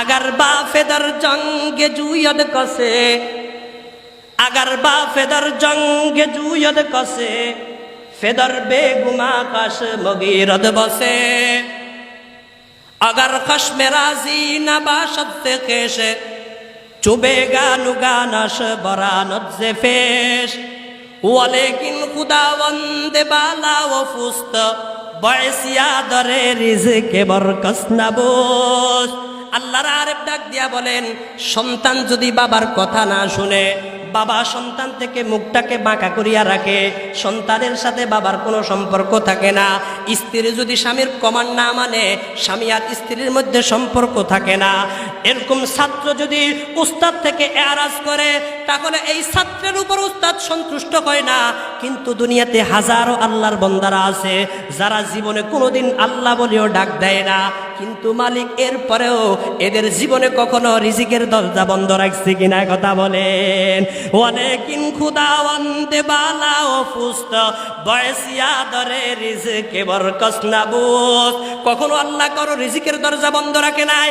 Agar বা ফেদার জঙ্গে জুয়দ কসে আগার বা ফেদার জঙ্গে জুয়দ কসে ফেদার বেগুমা কাশ মগিরদ বসে अगर खश्म राजी नबाशत से केश चुबेगा नुगानश बरानत से फेश वलेकिन खुदावंद बाला व फुस्त बयसिया दरे রিজকে বরকস নাবুস আল্লাহর আরেক ডাক দিয়া বলেন, সন্তান যদি বাবার কথা না শুনে, বাবা সন্তান থেকে মুখটাকে বাঁকা করিয়া রাখে, সন্তানের সাথে বাবার কোনো সম্পর্ক থাকে না, স্ত্রী যদি স্বামীর কমান না মানে স্বামী আর স্ত্রীর মধ্যে সম্পর্ক থাকে না। এরকম ছাত্র যদি উস্তাদ থেকে এরাজ করে, তাহলে এই ছাত্রের উপর উস্তাদ সন্তুষ্ট হয় না। কিন্তু দুনিয়াতে হাজারো আল্লাহর বন্দারা আছে, যারা জীবনে কোনোদিন আল্লাহ বলেও ডাক দেয় না। কিন্তু মালিক এরপরেও এদের জীবনে কখনো রিজিকের দরজা বন্ধ রাখছে কিনা কথা বলেন। অনেকিন খুদাওয়ান্দে বালা ও ফুস্ত বয়সিয়া দরে রিজকে বরকস কখনো আল্লাহ করো রিজিকের দরজা বন্ধ রাখে নাই।